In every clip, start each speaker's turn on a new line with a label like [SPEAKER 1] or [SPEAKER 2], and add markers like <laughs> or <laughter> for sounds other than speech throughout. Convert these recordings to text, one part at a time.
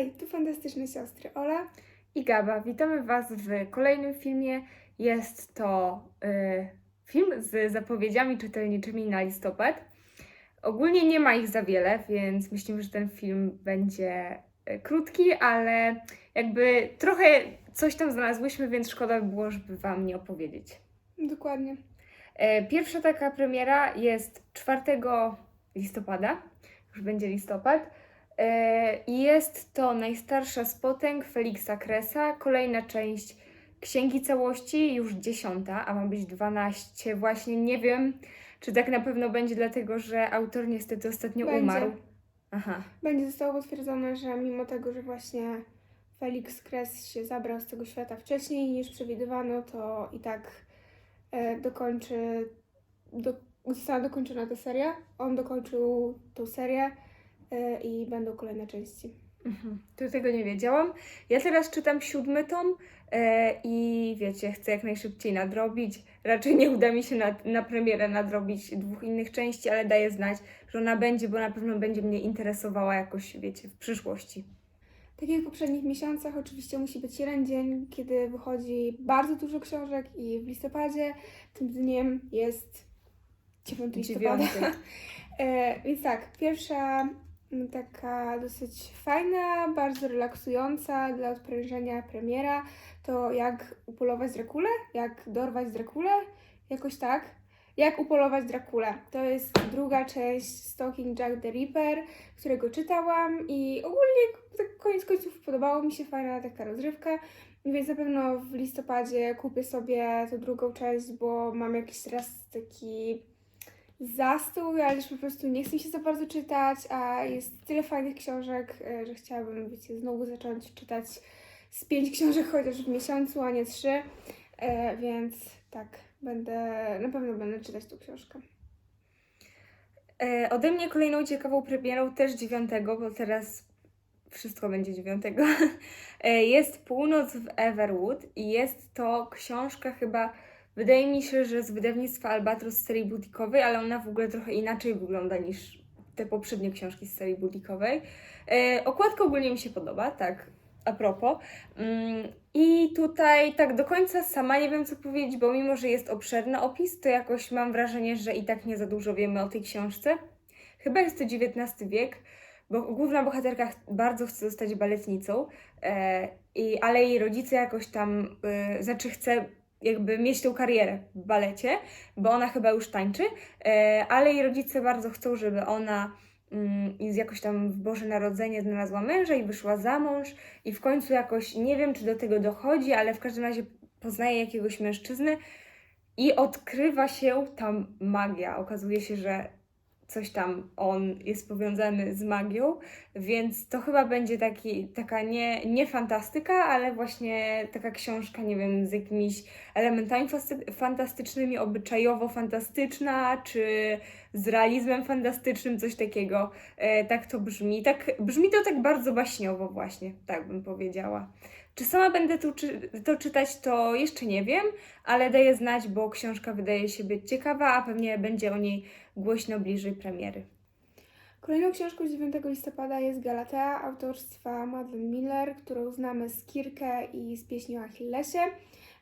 [SPEAKER 1] Hej, tu fantastyczne siostry Ola.
[SPEAKER 2] i Gaba. Witamy Was w kolejnym filmie. Jest to y, film z zapowiedziami czytelniczymi na listopad. Ogólnie nie ma ich za wiele, więc myślimy, że ten film będzie y, krótki, ale jakby trochę coś tam znalazłyśmy, więc szkoda by było, żeby Wam nie opowiedzieć.
[SPEAKER 1] Dokładnie.
[SPEAKER 2] E, Pierwsza taka premiera jest 4 listopada, już będzie listopad. E, I jest to najstarsza z potęg Feliksa Kresa, kolejna część Księgi Całości, już dziesiąta, a ma być 12. Właśnie nie wiem, czy tak na pewno będzie, dlatego że autor niestety ostatnio
[SPEAKER 1] Będzie.
[SPEAKER 2] umarł. Aha.
[SPEAKER 1] Będzie zostało potwierdzone, że mimo tego, że właśnie Felix Kres się zabrał z tego świata wcześniej niż przewidywano, to i tak e, dokończy, do, została dokończona ta seria. On dokończył tą serię i będą kolejne części.
[SPEAKER 2] Mhm. To tego nie wiedziałam. Ja teraz czytam siódmy tom e, i wiecie, chcę jak najszybciej nadrobić. Raczej nie uda mi się na, na premierę nadrobić dwóch innych części, ale daję znać, że ona będzie, bo na pewno będzie mnie interesowała jakoś, wiecie, w przyszłości.
[SPEAKER 1] Tak jak w poprzednich miesiącach, oczywiście musi być jeden dzień, kiedy wychodzi bardzo dużo książek i w listopadzie tym dniem jest 9 listopada.
[SPEAKER 2] Dziewiąty. <laughs>
[SPEAKER 1] E, więc tak, pierwsza taka dosyć fajna, bardzo relaksująca dla odprężenia premiera to jak upolować Drakulę, jak dorwać Drakulę, jakoś tak. Jak upolować Drakulę. To jest druga część Stalking Jack the Ripper, którego czytałam i ogólnie tak koniec końców podobało mi się, fajna taka rozrywka. Więc na pewno w listopadzie kupię sobie tę drugą część, bo mam jakiś teraz taki zastój, ale już po prostu nie chce mi się za bardzo czytać, a jest tyle fajnych książek, e, że chciałabym, wiecie, znowu zacząć czytać z pięć książek chociaż w miesiącu, a nie trzy, e, więc tak, będę, na pewno będę czytać tą książkę.
[SPEAKER 2] E, ode mnie kolejną ciekawą premierą, też dziewiątego, bo teraz wszystko będzie dziewiątego, <laughs> jest Północ w Everwood i jest to książka chyba, wydaje mi się, że z wydawnictwa Albatros z serii butikowej, ale ona w ogóle trochę inaczej wygląda niż te poprzednie książki z serii butikowej. E, okładka ogólnie mi się podoba, tak a propos. Mm, I tutaj tak do końca sama nie wiem co powiedzieć, bo mimo, że jest obszerny opis, to jakoś mam wrażenie, że i tak nie za dużo wiemy o tej książce. Chyba jest to XIX wiek, bo główna bohaterka bardzo chce zostać baletnicą, e, i, ale jej rodzice jakoś tam, e, znaczy chce jakby mieć tą karierę w balecie, bo ona chyba już tańczy, e, ale jej rodzice bardzo chcą, żeby ona mm, jakoś tam w Boże Narodzenie znalazła męża i wyszła za mąż i w końcu jakoś, nie wiem czy do tego dochodzi, ale w każdym razie poznaje jakiegoś mężczyznę i odkrywa się tam magia. Okazuje się, że coś tam on jest powiązany z magią, więc to chyba będzie taki, taka nie, nie fantastyka, ale właśnie taka książka, nie wiem, z jakimiś elementami fantastycznymi, obyczajowo-fantastyczna, czy z realizmem fantastycznym, coś takiego. E, tak to brzmi. Tak, brzmi to tak bardzo baśniowo właśnie, tak bym powiedziała. Czy sama będę tu, czy, to czytać, to jeszcze nie wiem, ale daję znać, bo książka wydaje się być ciekawa, a pewnie będzie o niej głośno bliżej premiery.
[SPEAKER 1] Kolejną książką z 9 listopada jest Galatea autorstwa Madeleine Miller, którą znamy z Kirkę i z pieśni o Achillesie.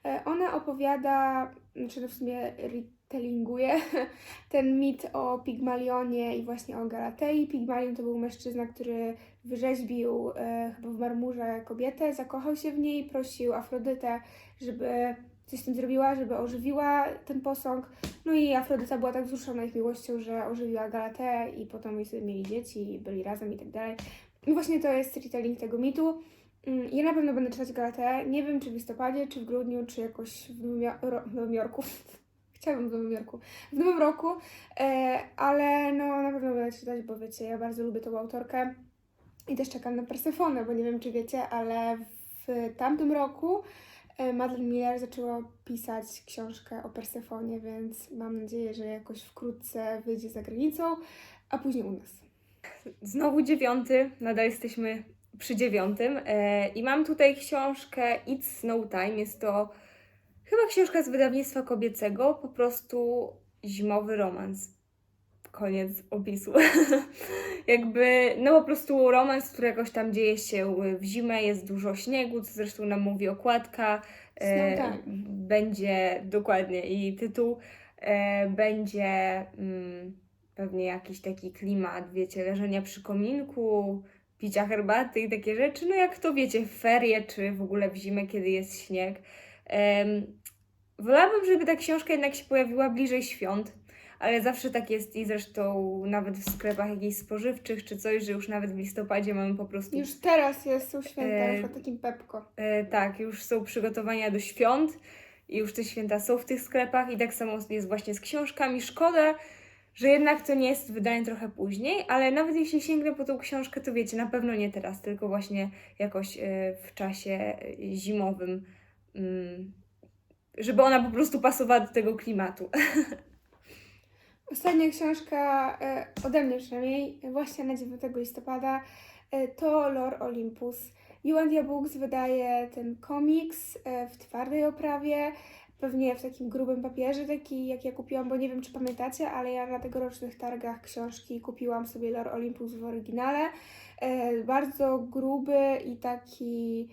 [SPEAKER 1] E, Ona opowiada, znaczy no w sumie retellinguje <laughs> ten mit o Pigmalionie i właśnie o Galatei. Pigmalion to był mężczyzna, który wyrzeźbił e, chyba w marmurze kobietę, zakochał się w niej, prosił Afrodytę, żeby coś z tym zrobiła, żeby ożywiła ten posąg. No i Afrodyta była tak wzruszona ich miłością, że ożywiła Galateę i potem sobie mieli dzieci i byli razem i tak dalej. I właśnie to jest retelling tego mitu. Mm, Ja na pewno będę czytać Galateę. Nie wiem, czy w listopadzie, czy w grudniu, czy jakoś w Nowym Jorku. <laughs> Chciałabym w Nowym Jorku. W Nowym Roku. E, ale no na pewno będę czytać, bo wiecie, ja bardzo lubię tą autorkę. I też czekam na Persefonę, bo nie wiem, czy wiecie, ale w tamtym roku e, Madeleine Miller zaczęła pisać książkę o Persefonie, więc mam nadzieję, że jakoś wkrótce wyjdzie za granicą, a później u nas.
[SPEAKER 2] Znowu dziewiąty, nadal jesteśmy przy dziewiątym. E, I mam tutaj książkę It's Snow Time. Jest to chyba książka z wydawnictwa kobiecego, po prostu zimowy romans. Koniec opisu. <laughs> Jakby, no po prostu romans, który jakoś tam dzieje się w zimę, jest dużo śniegu, co zresztą nam mówi okładka. E,
[SPEAKER 1] Time.
[SPEAKER 2] będzie dokładnie i tytuł e, będzie mm, pewnie jakiś taki klimat, wiecie, leżenia przy kominku, picia herbaty i takie rzeczy. No jak to wiecie, w ferie czy w ogóle w zimę, kiedy jest śnieg. Em, wolałabym, żeby ta książka jednak się pojawiła bliżej świąt, ale zawsze tak jest i zresztą nawet w sklepach jakichś spożywczych czy coś, że już nawet w listopadzie mamy po prostu
[SPEAKER 1] Już teraz jest, są święta,
[SPEAKER 2] E,
[SPEAKER 1] przykład takim Pepko.
[SPEAKER 2] E, tak, już są przygotowania do świąt i już te święta są w tych sklepach i tak samo jest właśnie z książkami. Szkoda, że jednak to nie jest wydanie trochę później, ale nawet jeśli sięgnę po tą książkę, to wiecie, na pewno nie teraz, tylko właśnie jakoś e, w czasie zimowym, mm, żeby ona po prostu pasowała do tego klimatu. <laughs>
[SPEAKER 1] Ostatnia książka, e, ode mnie przynajmniej, właśnie na 9 listopada, e, to Lore Olympus. Yuandia Books wydaje ten komiks e, w twardej oprawie, pewnie w takim grubym papierze, taki jak ja kupiłam, bo nie wiem czy pamiętacie, ale ja na tegorocznych targach książki kupiłam sobie Lore Olympus w oryginale. Bardzo gruby i taki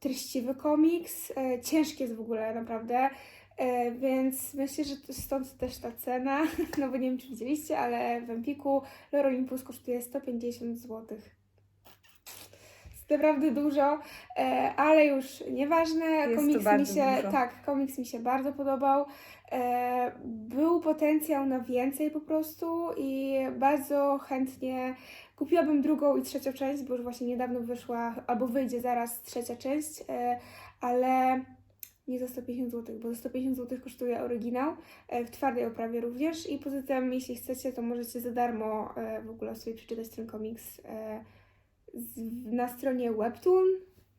[SPEAKER 1] treściwy komiks, ciężki jest w ogóle naprawdę. E, Więc myślę, że stąd też ta cena, <laughs> no bo nie wiem czy widzieliście, ale w Empiku Lore Olympus kosztuje 150 zł. Jest naprawdę dużo, e, ale już nieważne.
[SPEAKER 2] Jest
[SPEAKER 1] komiks mi się,
[SPEAKER 2] dużo.
[SPEAKER 1] tak, komiks mi się bardzo podobał. E, Był potencjał na więcej po prostu i bardzo chętnie kupiłabym drugą i trzecią część, bo już właśnie niedawno wyszła, albo wyjdzie zaraz trzecia część, ale nie za 150 zł, bo za 150 zł kosztuje oryginał, e, w twardej oprawie również i poza tym, jeśli chcecie, to możecie za darmo e, w ogóle sobie przeczytać ten komiks e, na stronie Webtoon.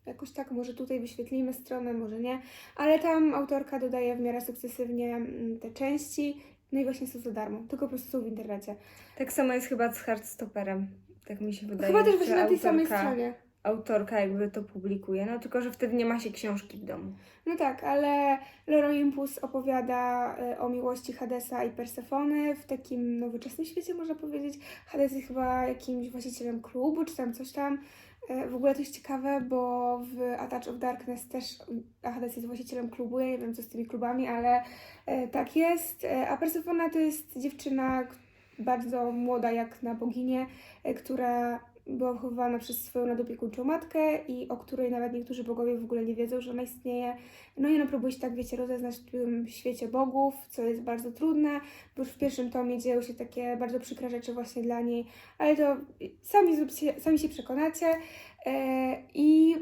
[SPEAKER 1] Jakoś tak, może tutaj wyświetlimy stronę, może nie, ale tam autorka dodaje w miarę sukcesywnie mm, te części, no i właśnie są za darmo, tylko po prostu są w internecie.
[SPEAKER 2] Tak samo jest chyba z Hardstopperem. Tak mi się wydaje.
[SPEAKER 1] Chyba też właśnie na tej samej stronie.
[SPEAKER 2] Autorka jakby to publikuje, no tylko, że wtedy nie ma się książki w domu.
[SPEAKER 1] No tak, ale Lore Olympus opowiada e, o miłości Hadesa i Persefony w takim nowoczesnym świecie, można powiedzieć. Hades jest chyba jakimś właścicielem klubu, czy tam coś tam. E, W ogóle to jest ciekawe, bo w A Touch of Darkness też Hades jest właścicielem klubu. Ja nie wiem, co z tymi klubami, ale tak jest. A Persefona to jest dziewczyna bardzo młoda, jak na boginię, która była wychowywana przez swoją nadopiekuńczą matkę i o której nawet niektórzy bogowie w ogóle nie wiedzą, że ona istnieje. No i ona próbuje się tak, wiecie, rozeznać w tym świecie bogów, co jest bardzo trudne, bo już w pierwszym tomie dzieją się takie bardzo przykre rzeczy właśnie dla niej, ale to sami, zróbcie, sami się przekonacie. E, I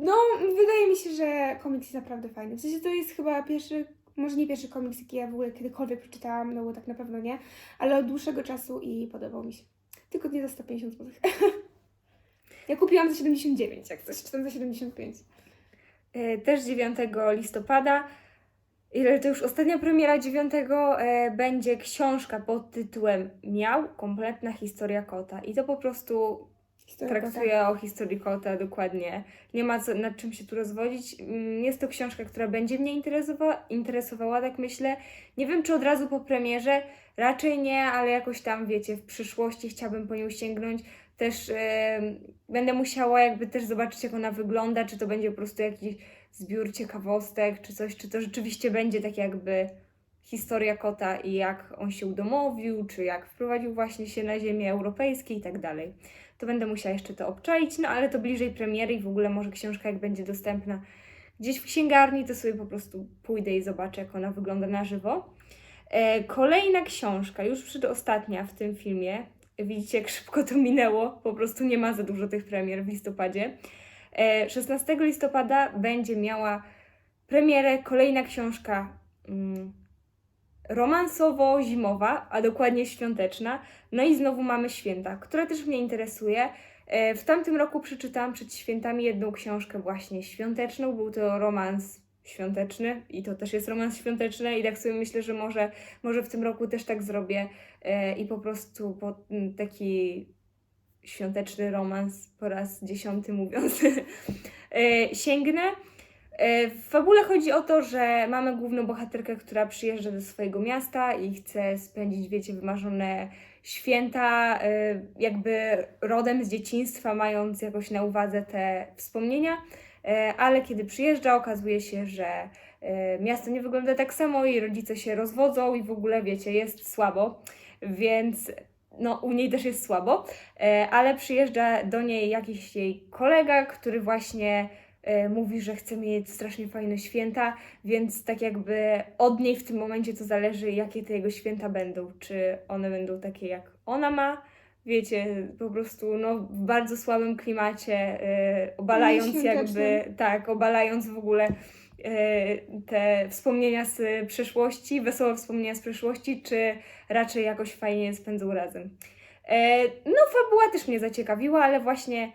[SPEAKER 1] no, wydaje mi się, że komiks jest naprawdę fajny. W sensie to jest chyba pierwszy, może nie pierwszy komiks, jaki ja w ogóle kiedykolwiek przeczytałam, no bo tak na pewno nie, ale od dłuższego czasu i podobał mi się. Tylko nie za 150 zł. <laughs> ja kupiłam za 79, jak coś, czy tam za 75.
[SPEAKER 2] E, Też 9 listopada. Ile to już ostatnia premiera 9 e, będzie książka pod tytułem Miał kompletna historia kota. I to po prostu traktuje o historii kota dokładnie. Nie ma co, nad czym się tu rozwodzić. Mm, Jest to książka, która będzie mnie interesowała, interesowała, tak myślę. Nie wiem, czy od razu po premierze, raczej nie, ale jakoś tam, wiecie, w przyszłości chciałabym po nią sięgnąć. Też em, będę musiała jakby też zobaczyć, jak ona wygląda, czy to będzie po prostu jakiś zbiór ciekawostek, czy coś, czy to rzeczywiście będzie tak jakby historia kota i jak on się udomowił, czy jak wprowadził właśnie się na ziemię europejskie i tak dalej to będę musiała jeszcze to obczaić, no ale to bliżej premiery i w ogóle może książka jak będzie dostępna gdzieś w księgarni, to sobie po prostu pójdę i zobaczę, jak ona wygląda na żywo. E, kolejna książka, już przedostatnia w tym filmie. Widzicie, jak szybko to minęło, po prostu nie ma za dużo tych premier w listopadzie. E, 16 listopada będzie miała premierę kolejna książka mm, romansowo-zimowa, a dokładnie świąteczna. No i znowu mamy święta, która też mnie interesuje. E, W tamtym roku przeczytałam przed świętami jedną książkę właśnie świąteczną. Był to romans świąteczny i to też jest romans świąteczny i tak sobie myślę, że może, może w tym roku też tak zrobię e, i po prostu po taki świąteczny romans po raz dziesiąty mówiąc <laughs> e, sięgnę. E, W fabule chodzi o to, że mamy główną bohaterkę, która przyjeżdża do swojego miasta i chce spędzić, wiecie, wymarzone święta, e, jakby rodem z dzieciństwa, mając jakoś na uwadze te wspomnienia, E, ale kiedy przyjeżdża, okazuje się, że miasto nie wygląda tak samo i rodzice się rozwodzą i w ogóle, wiecie, jest słabo, więc no, u niej też jest słabo, ale przyjeżdża do niej jakiś jej kolega, który właśnie mówi, że chce mieć strasznie fajne święta, więc tak jakby od niej w tym momencie to zależy, jakie te jego święta będą. Czy one będą takie, jak ona ma, wiecie, po prostu no, w bardzo słabym klimacie, e, obalając jakby, tak, obalając w ogóle e, te wspomnienia z przeszłości, wesołe wspomnienia z przeszłości, czy raczej jakoś fajnie spędzą razem. E, no, fabuła też mnie zaciekawiła, ale właśnie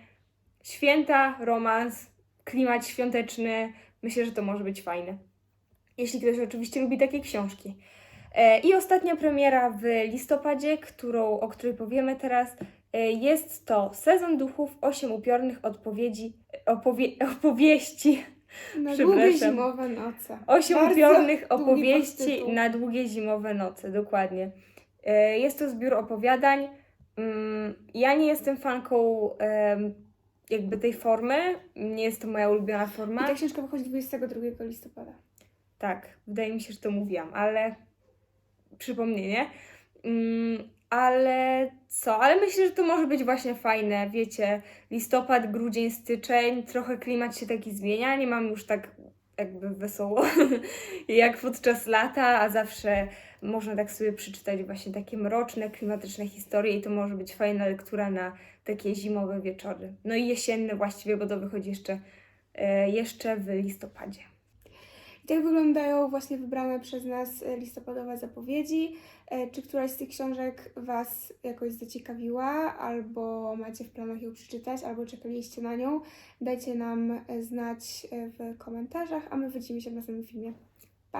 [SPEAKER 2] święta, romans, klimat świąteczny, myślę, że to może być fajne. Jeśli ktoś oczywiście lubi takie książki. E, I ostatnia premiera w listopadzie, którą, o której powiemy teraz, e, jest to Sezon Duchów, osiem upiornych odpowiedzi, opowie, opowieści,
[SPEAKER 1] Na długie zimowe noce.
[SPEAKER 2] osiem
[SPEAKER 1] Bardzo
[SPEAKER 2] upiornych opowieści na długie zimowe noce, dokładnie. E, Jest to zbiór opowiadań. Mm, Ja nie jestem fanką jakby tej formy, nie jest to moja ulubiona
[SPEAKER 1] I
[SPEAKER 2] forma.
[SPEAKER 1] ta książka wychodzi 22 listopada.
[SPEAKER 2] Tak, wydaje mi się, że to mówiłam, ale przypomnienie. Mm, ale co? Ale myślę, że to może być właśnie fajne. Wiecie, listopad, grudzień, styczeń, trochę klimat się taki zmienia. Nie mam już tak jakby wesoło <laughs> jak podczas lata, a zawsze można tak sobie przeczytać właśnie takie mroczne, klimatyczne historie i to może być fajna lektura na takie zimowe wieczory. No i jesienne właściwie, bo to wychodzi jeszcze, e, jeszcze w listopadzie.
[SPEAKER 1] Tak wyglądają właśnie wybrane przez nas e, listopadowe zapowiedzi. E, Czy któraś z tych książek Was jakoś zaciekawiła, albo macie w planach ją przeczytać, albo czekaliście na nią? Dajcie nam e, znać w komentarzach, a my widzimy się w następnym filmie.
[SPEAKER 2] Pa!